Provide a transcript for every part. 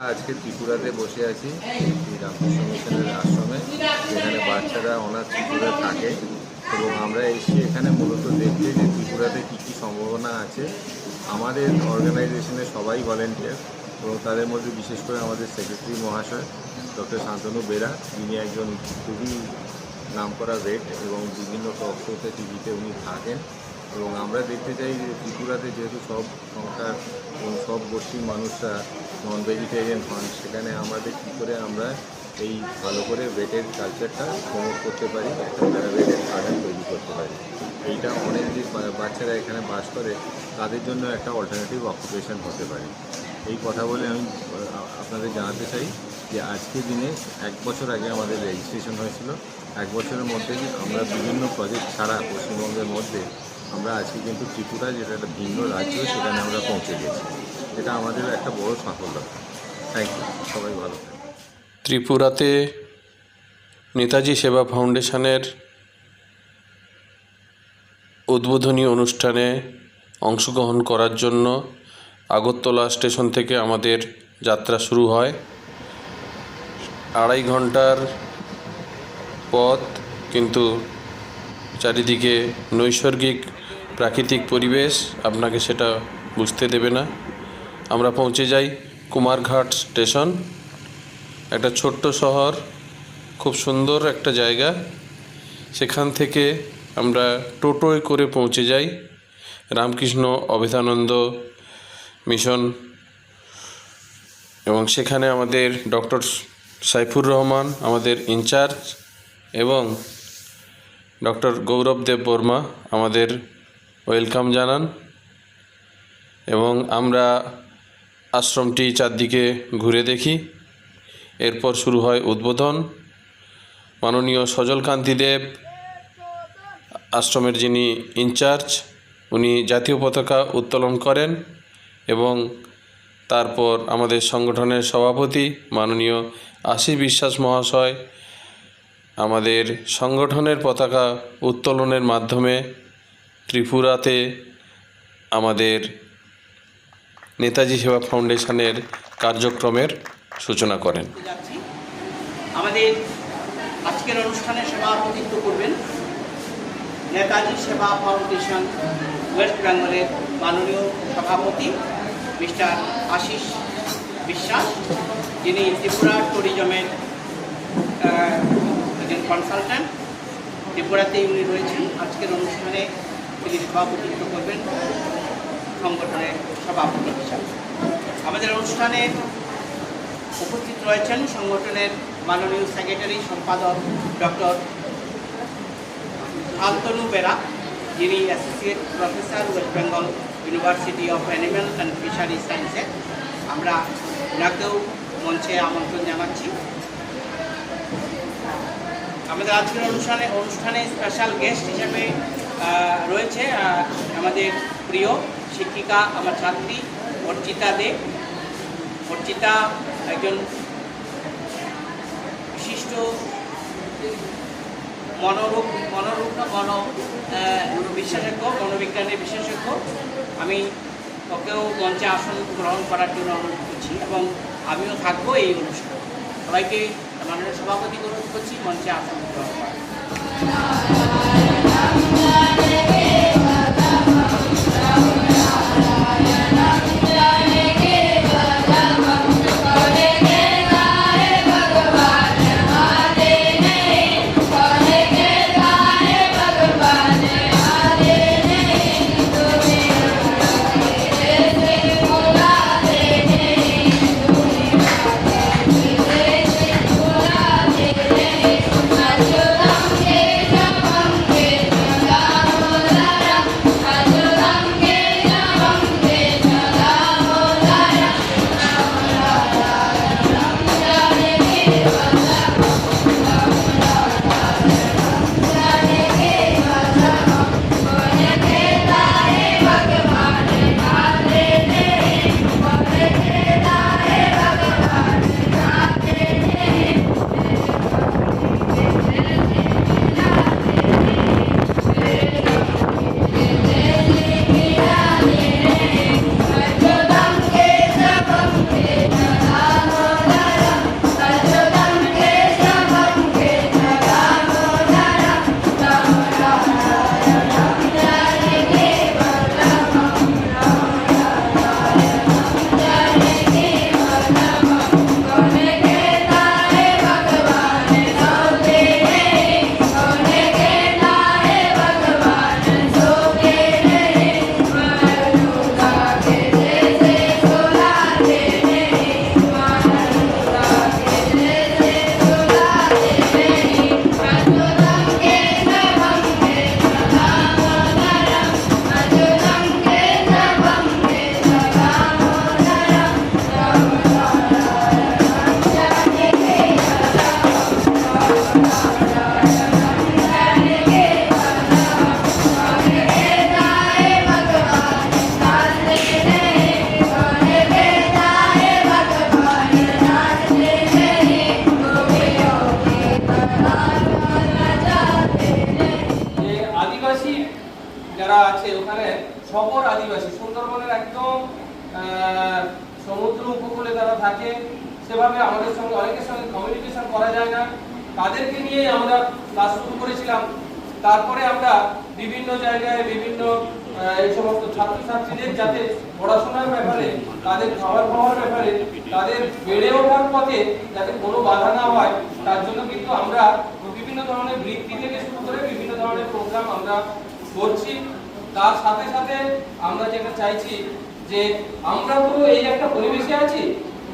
আজকে ত্রিপুরাতে বসে আছি শ্রী রামকৃষ্ণ মিশনের আশ্রমে, যেখানে বাচ্চারা অনাথ ত্রিপুরা থাকে। এবং আমরা এসে এখানে মূলত দেখতে যে ত্রিপুরাতে কী কী সম্ভাবনা আছে। আমাদের অর্গানাইজেশনে সবাই ভলেন্টিয়ার, এবং তাদের মধ্যে বিশেষ করে আমাদের সেক্রেটারি মহাশয়, ডক্টর শান্তনু বেরা, যিনি একজন খুবই নামকরা রেট এবং বিভিন্ন টক শোতে টিভিতে উনি থাকেন। এবং আমরা দেখতে চাই যে ত্রিপুরাতে যেহেতু সব সংখ্যার এবং সব গোষ্ঠীর মানুষরা নন ভেজিটেরিয়ান হন, সেখানে আমাদের কী করে আমরা এই ভালো করে ভেটের কালচারটা প্রমোট করতে পারি, একটা ভেটের গার্ডেন তৈরি করতে পারি। এইটা অনেক যে বাচ্চারা এখানে বাস করে, তাদের জন্য একটা অল্টারনেটিভ অকুপেশন হতে পারে। এই কথা বলে আমি আপনাদের জানাতে চাই যে আজকের দিনে এক বছর আগে আমাদের রেজিস্ট্রেশন হয়েছিল। এক বছরের মধ্যে আমরা বিভিন্ন প্রজেক্ট ছাড়া পশ্চিমবঙ্গের মধ্যে আমরা আজকে কিন্তু ত্রিপুরা, যেটা একটা ভিন্ন রাজ্য, সেখানে আমরা পৌঁছে গেছি। এটা আমাদের একটা বড় সাফল্য। থ্যাংক ইউ সবাই ভালো ত্রিপুরাতে নেতাজি সেবা ফাউন্ডেশনের উদ্বোধনী অনুষ্ঠানে অংশগ্রহণ করার জন্য আগরতলা স্টেশন থেকে আমাদের যাত্রা শুরু হয়। আড়াই ঘণ্টার পথ, কিন্তু চারিদিকে নৈসর্গিক প্রাকৃতিক পরিবেশ আপনাকে সেটা বুঝতে দেবে না। আমরা পৌঁছে যাই কুমারঘাট স্টেশন। একটা ছোট্ট শহর, খুব সুন্দর একটা জায়গা। সেখান থেকে আমরা টোটোয় করে পৌঁছে যাই। রামকৃষ্ণ অভেদানন্দ মিশন এবং সেখানে আমাদের ডক্টর সাইফুর রহমান, আমাদের ইনচার্জ এবং ডক্টর গৌরব দেব বর্মা, আমাদের ওয়েলকাম জানান। এবং আমরা আশ্রমটি চারদিকে ঘুরে দেখি। এরপর শুরু হয় উদ্বোধন। মাননীয় সজলকান্তি দেব, আশ্রমের যিনি ইনচার্জ, উনি জাতীয় পতাকা উত্তোলন করেন এবং তারপর আমাদের সংগঠনের সভাপতি মাননীয় আশিস বিশ্বাস মহাশয় আমাদের সংগঠনের পতাকা উত্তোলনের মাধ্যমে ত্রিপুরাতে আমাদের নেতাজি সেবা ফাউন্ডেশনের কার্যক্রমের সূচনা করেন। আমাদের আজকের অনুষ্ঠানে সভাপতিত্ব করবেন নেতাজি সেবা ফাউন্ডেশন ওয়েস্ট বেঙ্গলের মাননীয় সভাপতি মিস্টার আশিস বিশ্বাস, যিনি ত্রিপুরা ট্যুরিজমের একজন কনসালট্যান্ট ত্রিপুরাতেই উনি রয়েছেন। আজকের অনুষ্ঠানে তিনি সভাপতিত্ব করবেন সংগঠনের সভাপতি হিসাবে। আমাদের অনুষ্ঠানে উপস্থিত রয়েছেন সংগঠনের মাননীয় সেক্রেটারি সম্পাদক ডক্টর শান্তনু বেরা, যিনি associate professor West Bengal University of Animal and Fishery সায়েন্সে। আমরা ওনাকেও মঞ্চে আমন্ত্রণ জানাচ্ছি। আমাদের আজকের অনুষ্ঠানে অনুষ্ঠানে স্পেশাল গেস্ট হিসেবে রয়েছে আমাদের প্রিয় শিক্ষিকা আমার ছাত্রী অর্চিতা দে। অর্চিতা একজন বিশিষ্ট মনোরূপ মনোরূপ, মন বিশেষজ্ঞ মনোবিজ্ঞানের বিশেষজ্ঞ। আমি ওকেও মঞ্চে আসন গ্রহণ করার জন্য অনুরোধ করছি এবং আমিও থাকব এই অনুষ্ঠানে। সবাইকে মাননীয় সভাপতি অনুরোধ করছি মঞ্চে আসন গ্রহণ করার Yeah. থাকে সেভাবে আমাদের সঙ্গে অনেকের সঙ্গে কমিউনিকেশন করা যায় না। তাদেরকে নিয়ে আমরা ক্লাস শুরু করেছিলাম। তারপরে আমরা বিভিন্ন জায়গায় বিভিন্ন এই সমস্ত ছাত্রছাত্রীদের যাতে পড়াশোনার ব্যাপারে, তাদের খাবার খাওয়ার ব্যাপারে, তাদের বেড়ে ওঠার পথে যাতে কোনো বাধা না হয়, তার জন্য কিন্তু আমরা বিভিন্ন ধরনের বৃত্তি থেকে শুরু করে বিভিন্ন ধরনের প্রোগ্রাম আমরা করছি। তার সাথে সাথে আমরা যেটা চাইছি যে আমরা তো এই একটা পরিবেশে আছি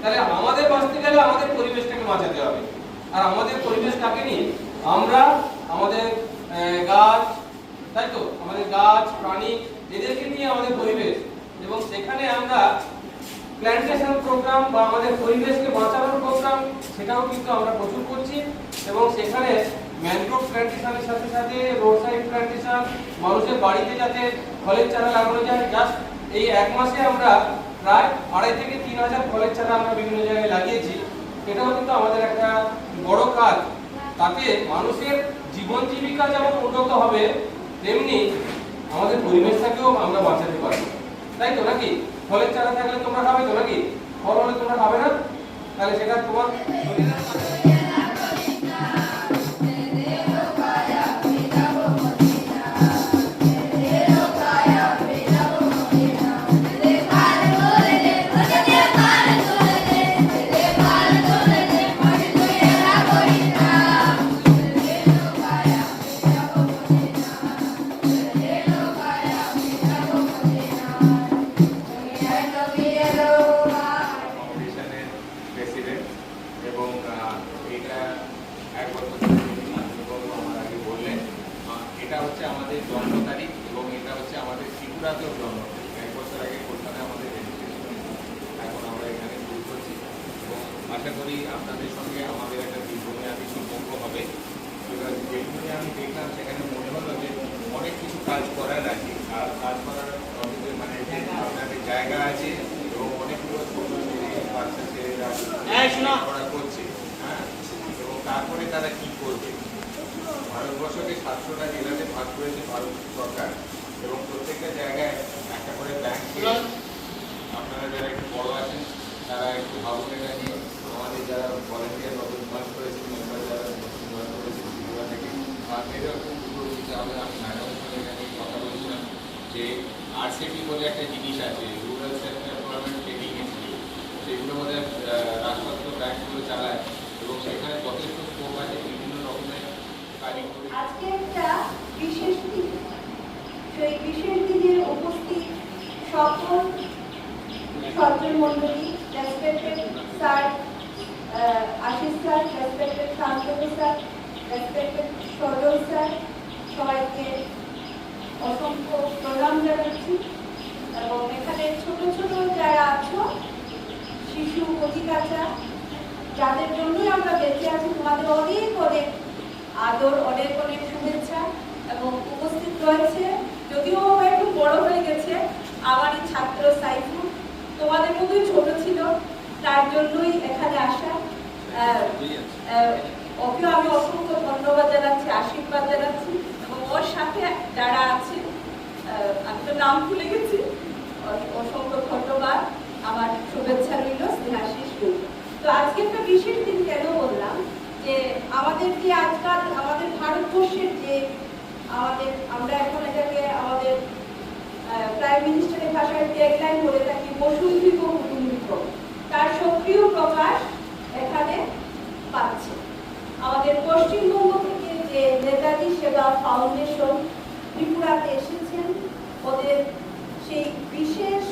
তাহলে আমাদের বাঁচতে গেলে আমাদের পরিবেশটাকে বাঁচাতে হবে। আর আমাদের পরিবেশ কাকে নিয়ে আমরা আমাদের গাছ, তাই তো? আমাদের গাছ, প্রাণী, এদেরকে নিয়ে আমাদের পরিবেশ। এবং সেখানে আমরা প্ল্যান্টেশন প্রোগ্রাম বা আমাদের পরিবেশকে বাঁচানোর প্রোগ্রাম সেটাও কিন্তু আমরা প্রচুর করছি। এবং সেখানে ম্যানগ্রোভ প্ল্যান্টেশনের সাথে সাথে রোড সাইড প্ল্যান্টেশন মানুষের বাড়িতে যাতে ফলের চারা লাগানো যায় জাস্ট এই এক মাসে আমরা প্রায় আড়াই থেকে তিন হাজার ফলের চারা আমরা বিভিন্ন জায়গায় লাগিয়েছি। এটাও কিন্তু আমাদের একটা বড় কাজ। তাতে মানুষের জীবন জীবিকা যেমন উন্নত হবে, তেমনি আমাদের পরিবেশটাকেও আমরা বাঁচাতে পারব। তাই তো নাকি? ফলের চারা থাকলে তোমরা খাবে তো নাকি? ফল হলে তোমরা খাবে না? তাহলে সেটা তোমার জায়গা আছে এবং অনেকগুলো বাচ্চা ছেলেরা করছে হ্যাঁ? এবং তারপরে তারা কি করবে? ভারতবর্ষকে সাতশোটা জেলাতে ভাগ করেছে ভারত সরকার এবং প্রত্যেকটা জায়গায় একটা করে ব্যাংক আপনারা যারা একটু বড় আছেন তারা একটু ভাবুন এটা নিয়ে। আমাদের যারা ভলেন্টিয়ার নতুন জয়েন করেছেন মেম্বার যারা নতুন জয়েন করেছেন থেকে। এটাও খুব দুটো দিতে আমি ম্যাডামের সঙ্গে কথা বলছিলাম যে আরসিপি বলে একটা জিনিস আছে rural self employment training institute সেগুলো মধ্যে রাজপত্র ব্যাংকগুলো চালায় এবং সেখানে যথেষ্ট স্কোপ আছে বিভিন্ন রকমের কারিগরি। আজকে একটা বিশেষ দিন। সেই বিশেষ দিনের উপস্থিত সকল সজ্জন মন্ডলী respected sir Ashis sir respected Shantanu sir respected Sajal sir সবাইকে অসংখ্য প্রণাম জানাচ্ছি এবং এখানে ছোট ছোট যারা আছো, শিশু অধিকাচা যাদের জন্যই আমরা বেঁচে আছি, তোমাদের অনেক অনেক আদর, অনেক অনেক শুভেচ্ছা এবং উপস্থিত রয়েছে। যদিও একটু বড় হয়ে গেছে, আমারই ছাত্র সাইফুল তোমাদের মতোই ছোট ছিল, তার জন্যই এখানে আসা। ওকেও আমি অসংখ্য ধন্যবাদ জানাচ্ছি, আশীর্বাদ জানাচ্ছি। ওর সাথে যারা আছে আমি তো নাম ভুলে গেছি। অসংখ্য ধন্যবাদ। আমার শুভেচ্ছা রইল স্নেহাশিস তো আজকে একটা বিশেষ দিন কেন বললাম, যে আমাদের যে আজকাল আমাদের ভারতবর্ষের যে আমাদের, আমরা এখন এটাকে আমাদের প্রাইম মিনিস্টারের ভাষায় ট্যাগলাইন বলে থাকি বসুন্ধিক কুটুম্বিক তার সক্রিয় প্রকাশ এখানে পাচ্ছে। আমাদের থেকে নেতাজি সেবা ফাউন্ডেশন। ত্রিপুরাতে এসেছেন। ওদের সেই বিশেষ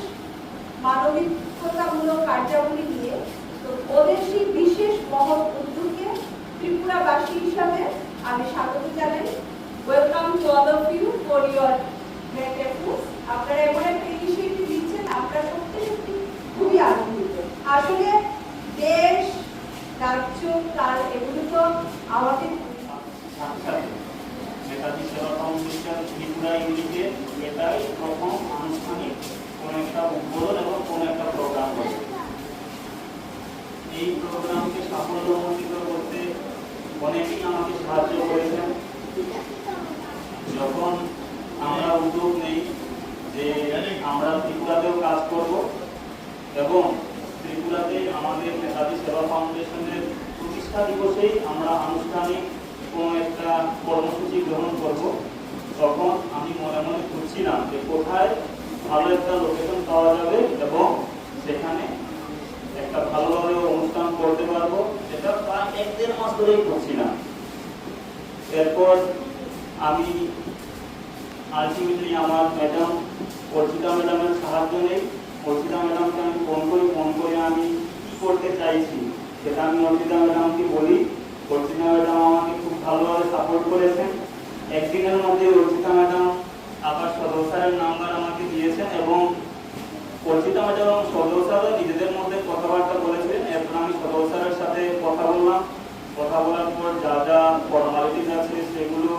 মানবিকতামূলক কার্যাবলী নিয়ে তো ওদের সেই বিশেষ মহৎ উদ্যোগকে ত্রিপুরাবাসী হিসাবে আমি স্বাগত জানাই। Welcome to all of you for your আপনারা এমন একটা ইনিশিয়েটিভ নিচ্ছেন, আমরা সত্যি সত্যি খুবই আনন্দিত। আসলে দেশ, রাজ্য কাল এগুলো তো আমাদের উদ্যোগ নেই যে আমরা ত্রিপুরাতেও কাজ করব এবং ত্রিপুরাতে আমাদের নেতাজি সেবা ফাউন্ডেশনের প্রতিষ্ঠা দিবসেই আমরা আনুষ্ঠানিক কোনো একটা কর্মসূচি গ্রহণ করব। তখন আমি মনে মনে খুঁজছিলাম যে কোথায় ভালো একটা লোকেশন পাওয়া যাবে এবং সেখানে একটা ভালোভাবে অনুষ্ঠান করতে পারব সেটা প্রায় এক দেড় মাস ধরেই করছিলাম এরপর আমি আলটিমেটলি আমার ম্যাডাম অর্চিতা ম্যাডামের সাহায্য নেই। অর্চিতা ম্যাডামকে আমি ফোন করি ফোন করে আমি কী করতে চাইছি সেটা আমি অর্চিতা ম্যাডামকে বলি। অর্চিতা ম্যাডাম আমাকে খুব ভালোভাবে সাপোর্ট করেছেন। একদিনের মধ্যে অর্চিতা ম্যাডাম আবার সদর স্যারের নাম্বার আমাকে দিয়েছেন এবং অর্চিতা ম্যাডাম এবং সদর নিজেদের মধ্যে কথাবার্তা বলেছেন এরপর আমি সদর স্যারের সাথে কথা বললাম। কথা বলার পর যা যা ফর্মালিটিস আছে সেগুলো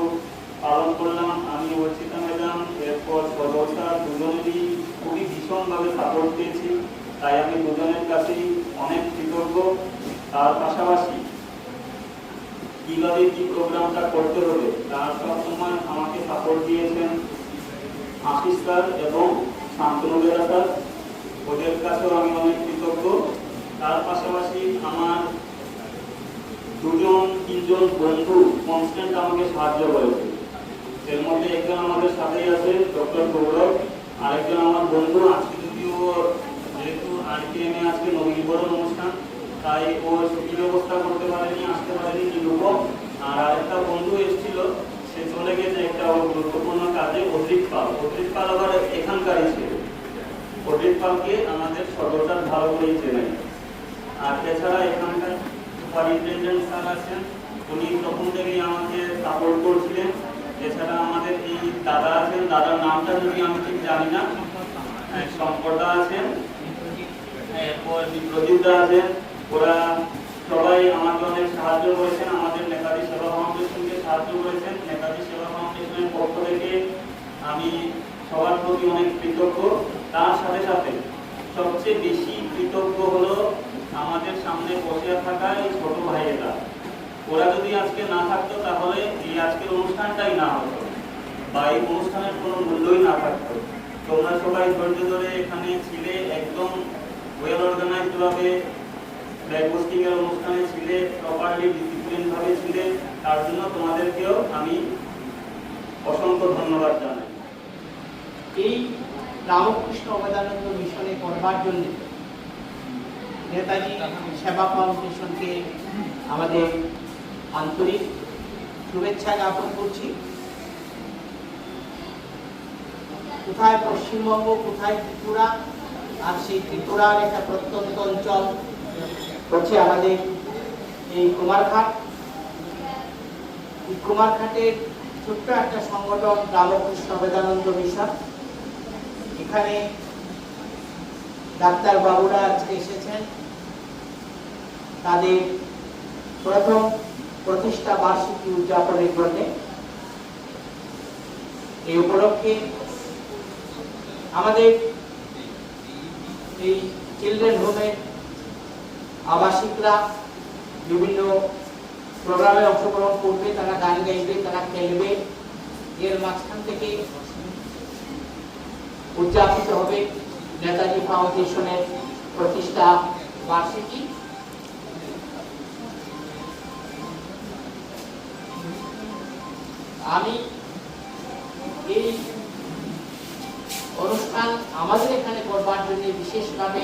পালন করলাম। আমি, অর্চিতা ম্যাডাম, এরপর সদর স্যার দুজনেরই খুবই ভীষণভাবে সাপোর্ট পেয়েছি। তাই আমি দুজনের কাছেই অনেক কৃতজ্ঞ। তার পাশাপাশি কীভাবে কি প্রোগ্রামটা করতে হবে, তার সবসময় আমাকে সাপোর্ট দিয়েছেন আশিস স্যার এবং শান্তনু বেরা স্যার ওদের কাছেও আমি অনেক কৃতজ্ঞ। তার পাশাপাশি আমার দুজন, তিনজন বন্ধু কনস্ট্যান্ট আমাকে সাহায্য করেছে। এর মধ্যে একজন আমাদের সাথেই আছে, ডক্টর গৌরব। আরেকজন আমার বন্ধু, আজকে যদিও যেহেতু এ আজকে নবীকরণ অনুষ্ঠান তাই ও ছুটি ব্যবস্থা করতে পারেনি আসতে পারেনি নিরূপম আর আরেকটা বন্ধু এসেছিল সে চলে গেছে একটা ওর গুরুত্বপূর্ণ কাজে অদ্রিক পাল। অদ্রিক পাল আবার এখানকারই ছিল। অদ্রিক পালকে আমাদের সদরদার ভালো করেই চেনে আর এছাড়া এখানকার সুপারিনটেন্ডেন্ট স্যার আছেন উনি প্রথম থেকেই আমাকে সাপোর্ট করছিলেন। এছাড়া আমাদের এই দাদা আছেন দাদার নামটা যদি আমি ঠিক জানি না হ্যাঁ, শঙ্করদা আছেন এরপর বিপ্রদীপদা আছেন ওরা সবাই আমাকে অনেক সাহায্য করেছেন, আমাদের নেতাজি সেবা ফাউন্ডেশনকে সাহায্য করেছেন। নেতাজি সেবা ফাউন্ডেশনের পক্ষ থেকে আমি সবার প্রতি অনেক কৃতজ্ঞ। তার সাথে সাথে সবচেয়ে বেশি কৃতজ্ঞ হলো আমাদের সামনে বসে থাকা এই ছোট ভাইয়েরা। ওরা যদি আজকে না থাকতো তাহলে এই আজকের অনুষ্ঠানটাই না হতো বা এই অনুষ্ঠানের কোনো মূল্যই না থাকতো। তোমরা সবাই ধৈর্য ধরে এখানে ছিলে, একদম ওয়েল অর্গানাইজড ভাবে ফ্ল্যাগ অনুষ্ঠানে ছিলে প্রপারলি ডিসিপ্লিন ভাবে ছিলে, তার জন্য তোমাদেরকেও আমি অসংখ্য ধন্যবাদ জানাই। এই রামকৃষ্ণ অবদানন্দ মিশনে করবার জন্য নেতাজি সেবা ফাউন্ডেশনকে আমাদের আন্তরিক শুভেচ্ছা জ্ঞাপন করছি। কোথায় পশ্চিমবঙ্গ, কোথায় ত্রিপুরা, আর সেই ত্রিপুরার একটা প্রত্যন্ত অঞ্চল হচ্ছে আমাদের এই কুমারঘাট। কুমারঘাটের ছোট্ট একটা সংগঠন রামকৃষ্ণ বেদানন্দ মিশন। এখানে ডাক্তার বাবুরা আজকে এসেছেন। তাদের প্রথম প্রতিষ্ঠা বার্ষিকী উদযাপনের জন্য। এই উপলক্ষে আমাদের এই চিলড্রেন হোমের আবাসিকরা বিভিন্ন প্রোগ্রামে অংশগ্রহণ করবে, তারা গান গাইবে, তারা খেলবে। এর মাঝখান থেকে উদযাপিত হবে নেতাজি ফাউন্ডেশনের প্রতিষ্ঠা বার্ষিকী। আমি এই অনুষ্ঠান আমাদের এখানে করবার জন্য বিশেষভাবে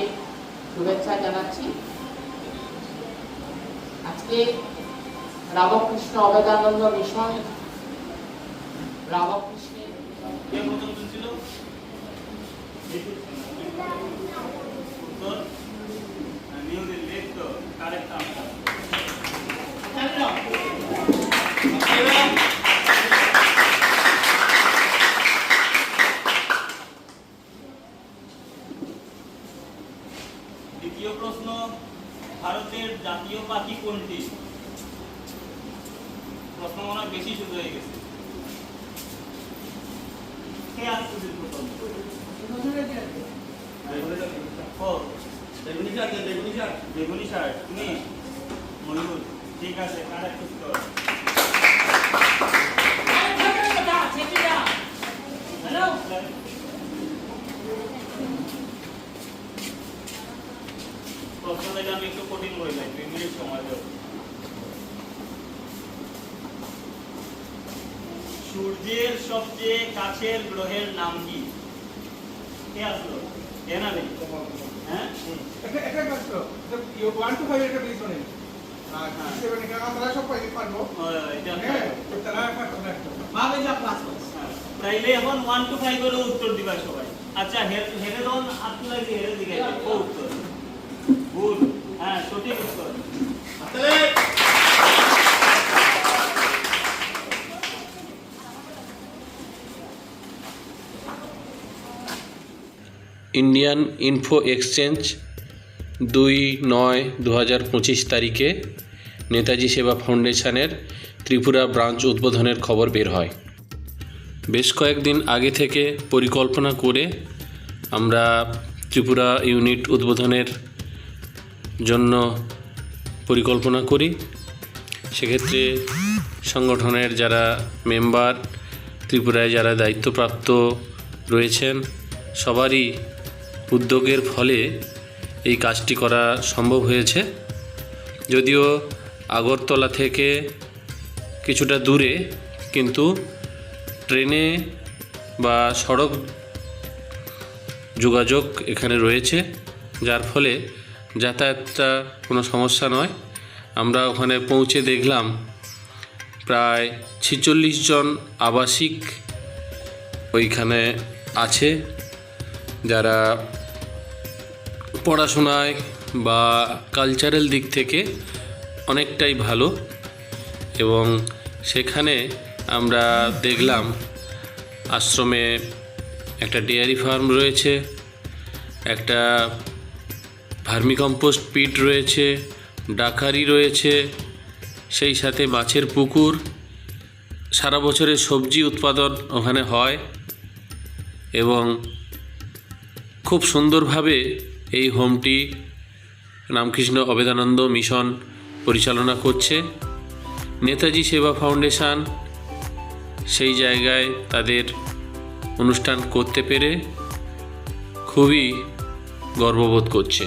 শুভেচ্ছা জানাচ্ছি। আজকে রামকৃষ্ণ অবেদানন্দ মিশন রামকৃষ্ণের ছিল নিউ দিল্লি তো কারেক্ট আনসার। জাতীয় পাখি কোনটি প্রশ্ন মনে বেশি শুরু হয়ে গেছে কে আসছে প্রথম বেগুনি শাক বেগুনি শাক বেগুনি শাক তুমি ময়ূর ঠিক আছে একটু কঠিন দুই মিনিট সময় দেব সূর্যের সবচেয়ে কাছের গ্রহের নাম কি? কে আসলো? হ্যাঁ? হ্যাঁ। হ্যাঁ, তাইলে এখন ওয়ান টু ফাইভ উত্তর দিবা সবাই। আচ্ছা হেরেদন আপনার হেরে দিকে উত্তর। ভুল হ্যাঁ ইন্ডিয়ান ইনফো এক্সচেঞ্জ দুই নয় দু হাজার পঁচিশ তারিখে নেতাজি সেবা ফাউন্ডেশনের ত্রিপুরা ব্রাঞ্চ উদ্বোধনের খবর বের হয়। বেশ কয়েকদিন আগে থেকে পরিকল্পনা করে আমরা ত্রিপুরা ইউনিট উদ্বোধনের জন্য পরিকল্পনা করি। সেক্ষেত্রে সংগঠনের যারা মেম্বার, ত্রিপুরায় যারা দায়িত্বপ্রাপ্ত রয়েছেন, সবারই উদ্যোগের ফলে এই কাজটি করা সম্ভব হয়েছে। যদিও আগরতলা থেকে কিছুটা দূরে, কিন্তু ট্রেনে বা সড়ক যোগাযোগ এখানে রয়েছে, যার ফলে যাতায়াতটা কোনো সমস্যা নয়। আমরা ওখানে পৌঁছে দেখলাম প্রায় ছিচল্লিশ জন আবাসিক ওইখানে আছে যারা পড়াশোনায় বা কালচারাল দিক থেকে অনেকটাই ভালো এবং সেখানে আমরা দেখলাম আশ্রমে একটা ডেয়ারি ফার্ম রয়েছে, একটা ভার্মিকম্পোস্ট পিট রয়েছে, ডাকারি রয়েছে, সেই সাথে মাছের পুকুর। সারা বছরের সবজি উৎপাদন ওখানে হয় এবং খুব সুন্দরভাবে এই হোমটি রামকৃষ্ণ অবেদানন্দ মিশন পরিচালনা করছে। নেতাজি সেবা ফাউন্ডেশন সেই জায়গায় তাদের অনুষ্ঠান করতে পেরে খুবই গর্ববোধ করছে।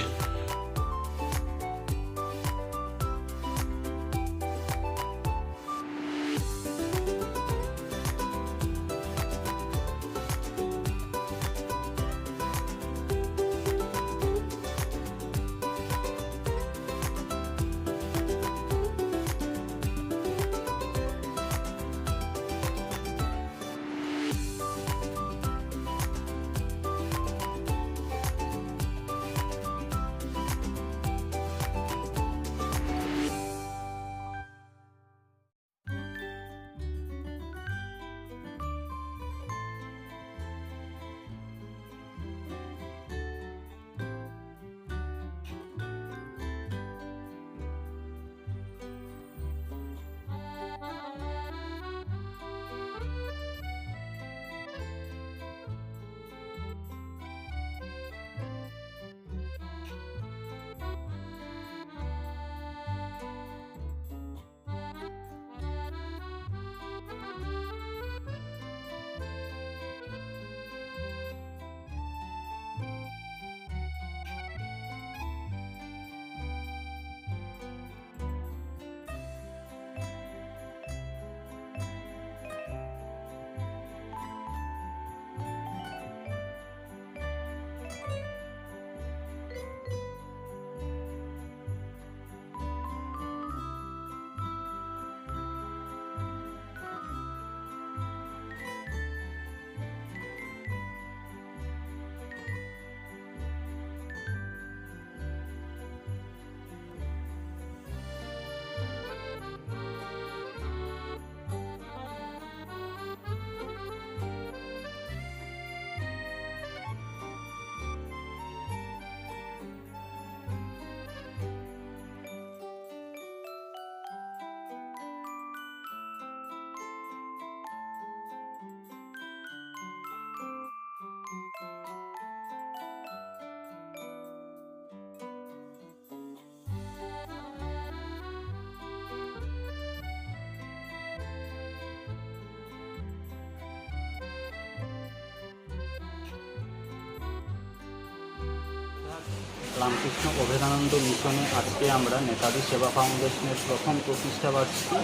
রামকৃষ্ণ অভেদানন্দ মিশনে আজকে আমরা নেতাজি সেবা ফাউন্ডেশনের প্রথম প্রতিষ্ঠা বার্ষিকী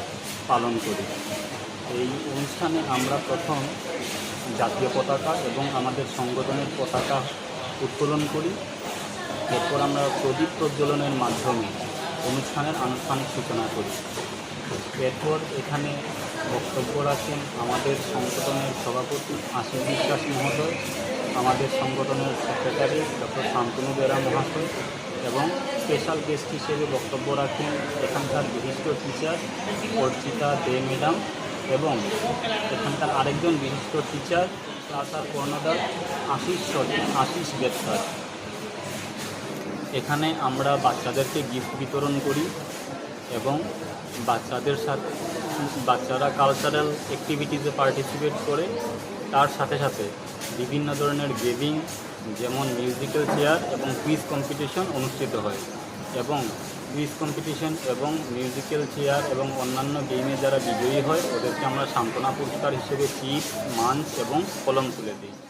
পালন করি। এই অনুষ্ঠানে আমরা প্রথম জাতীয় পতাকা এবং আমাদের সংগঠনের পতাকা উত্তোলন করি। এরপর আমরা প্রদীপ প্রজ্বলনের মাধ্যমে অনুষ্ঠানের আনুষ্ঠানিক সূচনা করি। এরপর এখানে বক্তব্য রাখেন আমাদের সংগঠনের সভাপতি আশিস বিশ্বাস মহোদয়। আমাদের সংগঠনের সেক্রেটারি ডক্টর শান্তনু বেরা মহাশয় এবং স্পেশাল গেস্ট হিসেবে বক্তব্য রাখেন এখানকার বিশিষ্ট টিচার অর্চিতা দে ম্যাডাম এবং এখানকার আরেকজন বিশিষ্ট টিচার ক্লাসার কর্ণধার আশিস আশিস গ্রেপ্তার এখানে আমরা বাচ্চাদেরকে গিফট বিতরণ করি এবং বাচ্চাদের সাথে, বাচ্চারা কালচারাল অ্যাক্টিভিটিসে পার্টিসিপেট করে, তার সাথে সাথে বিভিন্ন ধরনের গেমিং, যেমন মিউজিক্যাল চেয়ার এবং কুইজ কম্পিটিশন অনুষ্ঠিত হয়। এবং কুইজ কম্পিটিশন এবং মিউজিক্যাল চেয়ার এবং অন্যান্য গেমে যারা বিজয়ী হয়, ওদেরকে আমরা সান্ত্বনা পুরস্কার হিসেবে চিপ মাঞ্চ এবং কলম তুলে দিই।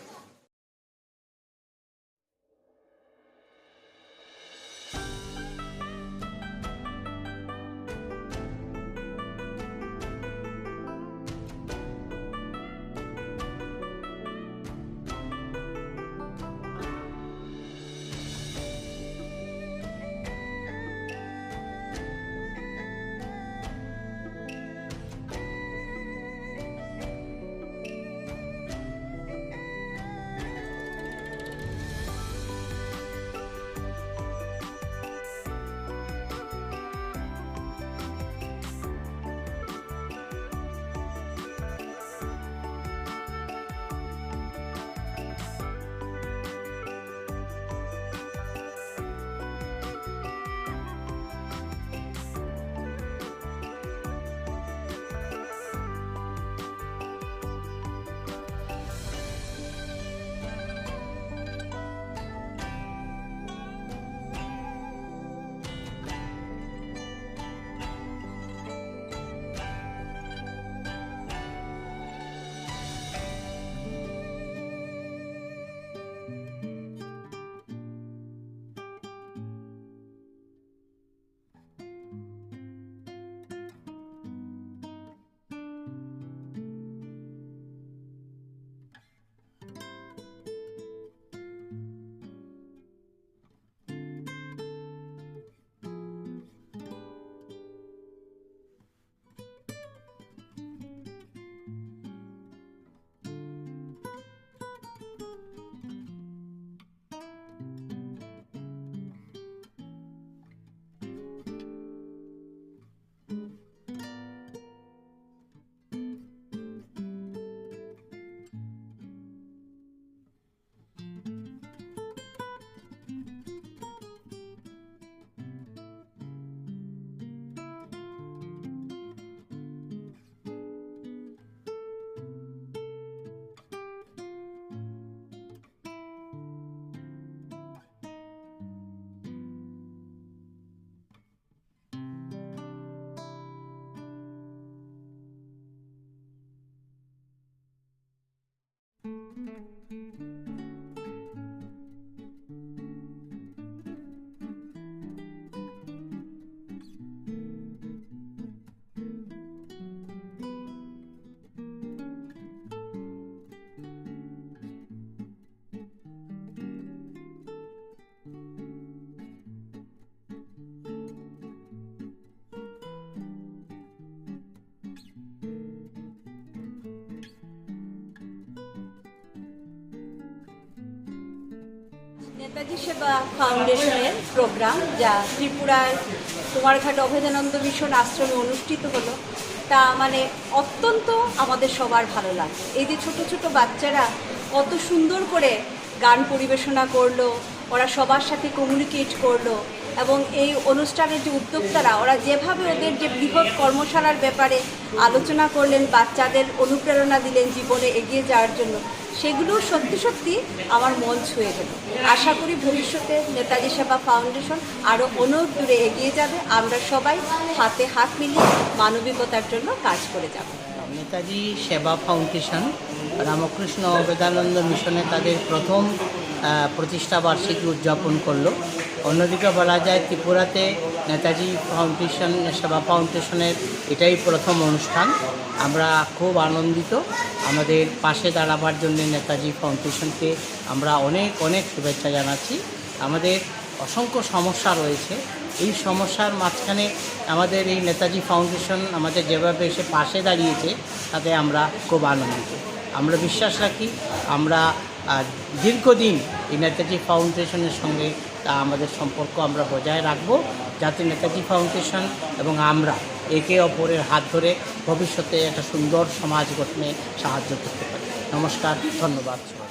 নেতাজি সেবা ফাউন্ডেশনের প্রোগ্রাম, যা ত্রিপুরার কুমারঘাট অভেদানন্দ মিশন আশ্রমে অনুষ্ঠিত হলো। তা মানে অত্যন্ত আমাদের সবার ভালো লাগে। এই যে ছোট ছোট বাচ্চারা কত সুন্দর করে গান পরিবেশনা করল, ওরা সবার সাথে কমিউনিকেট করল এবং এই অনুষ্ঠানের যে উদ্যোক্তারা, ওরা যেভাবে ওদের যে বৃহৎ কর্মশালার ব্যাপারে আলোচনা করলেন, বাচ্চাদের অনুপ্রেরণা দিলেন জীবনে এগিয়ে যাওয়ার জন্য সেগুলো সত্যি সত্যি আমার মন ছুঁয়ে গেল। আশা করি ভবিষ্যতে নেতাজি সেবা ফাউন্ডেশন আরও অনেক দূরে এগিয়ে যাবে। আমরা সবাই হাতে হাত মিলিয়ে মানবিকতার জন্য কাজ করে যাব। নেতাজি সেবা ফাউন্ডেশন, রামকৃষ্ণ অবেদানন্দ মিশনে তাদের প্রথম আহ, প্রতিষ্ঠা বার্ষিকী উদযাপন করল। অন্যদিকে বলা যায় ত্রিপুরাতে নেতাজি ফাউন্ডেশন সেবা ফাউন্ডেশনের এটাই প্রথম অনুষ্ঠান। আমরা খুব আনন্দিত। আমাদের পাশে দাঁড়াবার জন্য নেতাজি ফাউন্ডেশনকে আমরা অনেক অনেক শুভেচ্ছা জানাচ্ছি। আমাদের অসংখ্য সমস্যা রয়েছে। এই সমস্যার মাঝখানে আমাদের এই নেতাজি ফাউন্ডেশন আমাদের যেভাবে এসে পাশে দাঁড়িয়েছে তাতে আমরা খুব আনন্দিত। আমরা বিশ্বাস রাখি আমরা আহ, দীর্ঘদিন এই নেতাজি ফাউন্ডেশনের সঙ্গে তা আমাদের সম্পর্ক আমরা বজায় রাখব। যাতে নেতাজি ফাউন্ডেশন এবং আমরা একে অপরের হাত ধরে ভবিষ্যতে একটা সুন্দর সমাজ গঠনে সাহায্য করতে পারি। নমস্কার ধন্যবাদ।